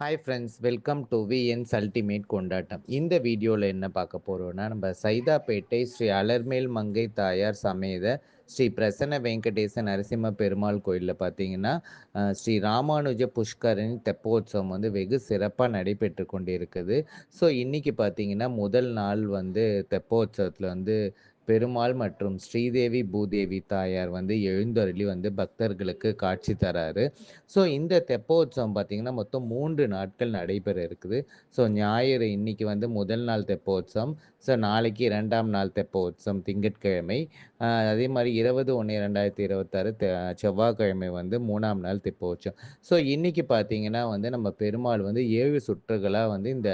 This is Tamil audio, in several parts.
Hi friends welcome to VN's ultimate கொண்டாட்டம் இந்த வீடியோவில் என்ன பார்க்க போகிறோன்னா நம்ம சைதாப்பேட்டை ஸ்ரீ அலர்மேல் மங்கை தாயார் சமேத ஸ்ரீ பிரசன்ன வெங்கடேச நரசிம்ம பெருமாள் கோயிலில் பார்த்தீங்கன்னா ஸ்ரீ ராமானுஜ புஷ்கரின் தெப்போத்சவம் வந்து வெகு சிறப்பாக நடைபெற்று கொண்டிருக்குது. ஸோ இன்றைக்கி பார்த்தீங்கன்னா முதல் நாள் வந்து தெப்போத்சவத்தில் வந்து பெருமாள் மற்றும் ஸ்ரீதேவி பூதேவி தாயார் வந்து எழுந்தருளி வந்து பக்தர்களுக்கு காட்சி தராரு. ஸோ இந்த தெப்போத்சவம் பார்த்தீங்கன்னா மொத்தம் மூன்று நாட்கள் நடைபெற இருக்குது. ஸோ ஞாயிறு இன்னைக்கு வந்து முதல் நாள் தெப்போத்சவம். ஸோ நாளைக்கு இரண்டாம் நாள் தெப்போத்சவம் திங்கட்கிழமை. அதே மாதிரி இருபது ஒன்று ரெண்டாயிரத்தி இருபத்தாறு தெ செவ்வாய்க்கிழமை வந்து மூணாம் நாள் தெப்போத்சவம். ஸோ இன்னைக்கு பார்த்தீங்கன்னா வந்து நம்ம பெருமாள் வந்து ஏழு சுற்றுகளாக வந்து இந்த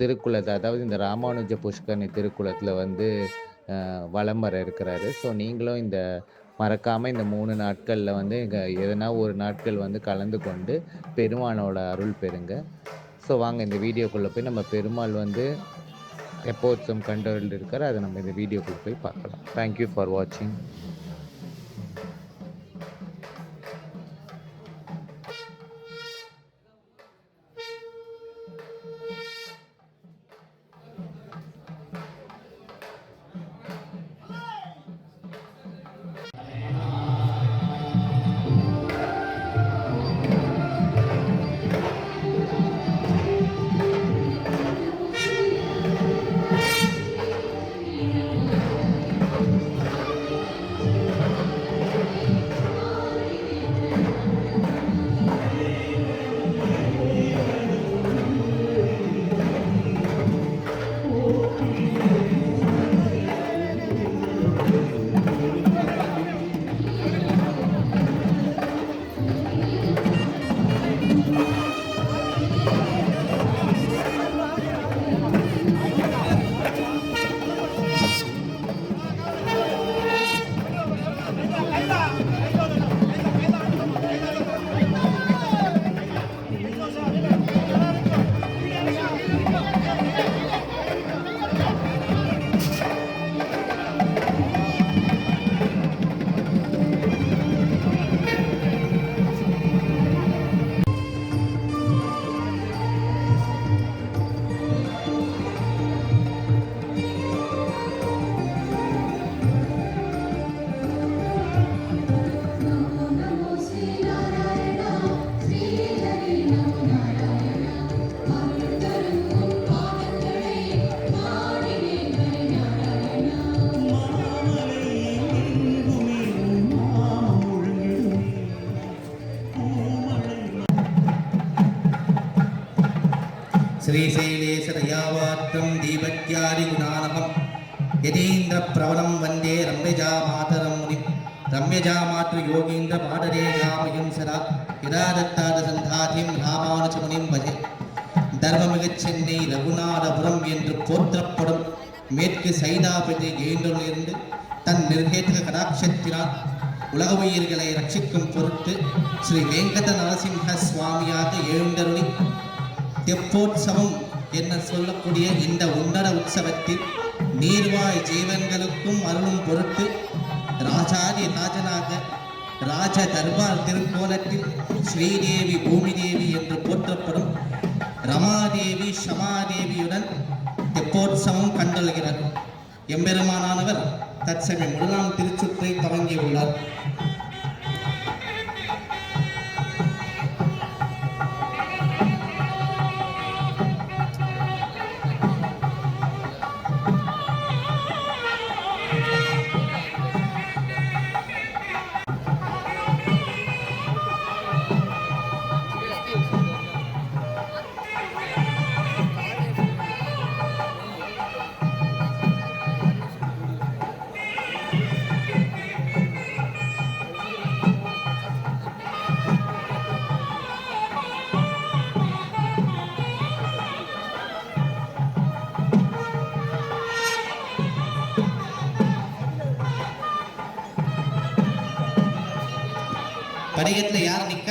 திருக்குளத்தை அதாவது இந்த ராமானுஜ புஷ்கரணி திருக்குளத்தில் வந்து வளம் வர இருக்கிறாரு. ஸோ நீங்களும் இந்த மறக்காமல் இந்த மூணு நாட்களில் வந்து இங்கே எதனா ஒரு நாட்கள் வந்து கலந்து கொண்டு பெருமானோட அருள் பெறுங்க. ஸோ வாங்க இந்த வீடியோக்குள்ளே போய் நம்ம பெருமாள் வந்து எப்போதும் கண்டறில் இருக்கார் அதை நம்ம இந்த வீடியோக்குள்ளே போய் பார்க்கலாம். தேங்க்யூ ஃபார் வாட்சிங் ശ്രീശൈലേശദയാവാർത്തം ദീപജ്ഞാരിഗുണാനഹം യതീന്ദ്രപ്രവണം വന്ദേ രമ്യജാമാതരം മുനി രമ്യജാമാതൃയോഗീന്ദ്രപാഠരേഖാമയം സദാ യഥാ ദത്താദസന്ധാതിം രാമാനുജമുനിം ഭജെ தர்மமிகச் சென்னை ரகுநாதபுரம் என்று போற்றப்படும் மேற்கு சைதாபதி எழுந்துள்ளிருந்து தன் நிர்கேத கடாட்சத்தினால் உலக உயிர்களை ரட்சிக்கும் பொருட்டு ஸ்ரீ வெங்கட நரசிம்ம சுவாமியாக எழுந்தருள் தெப்போற்சவம் என்ன சொல்லக்கூடிய இந்த உன்னர உற்சவத்தில் நீர்வாய் ஜீவன்களுக்கும் அருளும் பொருட்டு ராஜாதி ராஜனாக ராஜ தர்பார் திருக்கோலத்தில் ஸ்ரீதேவி பூமிதேவி என்று போற்றப்படும் ரமாதேவி ஷமாதேவியுடன் தெப்போற்சவம் கண்டொழுகிறார் எம்பெருமானானவர் தற்சமயம் முதலாம் திருச்சுற்றை தொடங்கியுள்ளார். படிக்கட்டில் யார் நிற்க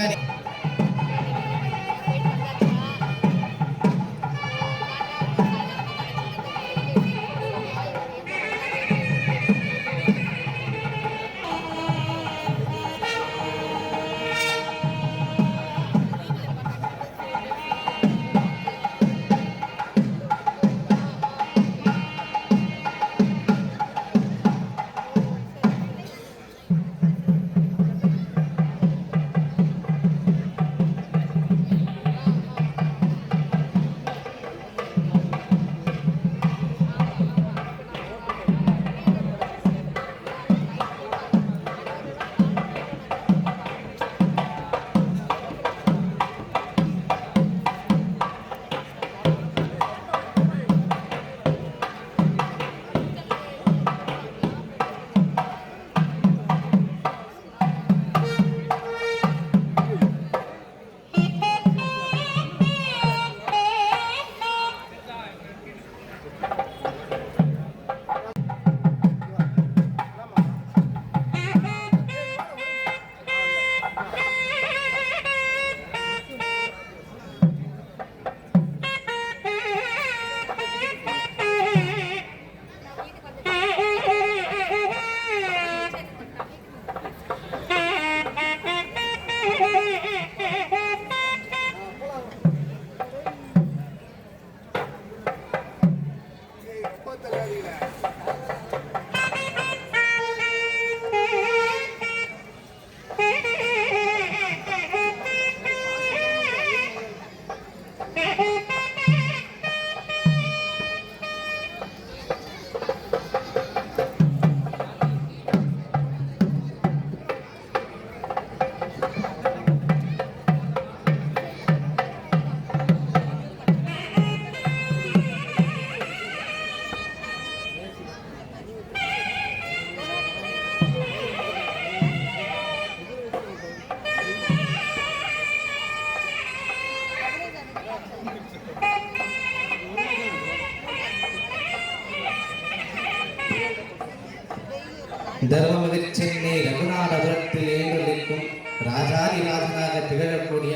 தர்மமிகு சென்னை ரகுநாதபுரத்தில் ஏழுக்கும் ராஜாதிராஜனாக திகழக்கூடிய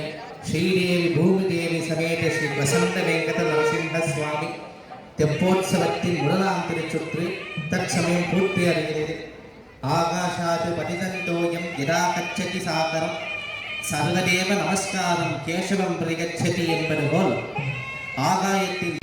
ஸ்ரீதேவி பூமிதேவி சமேத ஸ்ரீ வசந்த வெங்கட நரசிம்ம சுவாமி தெப்போத்சவத்தின் முதலாம் திருச்சுற்று தற்சமயம் பூர்த்தி அடைகிறது. ஆகாஷாது பதிதந்தோயம் யதா கச்சதி சாகரம் சர்வதேவ நமஸ்காரம் கேசவம் பிரகச்சதி என்பது போல் ஆகாயத்தில்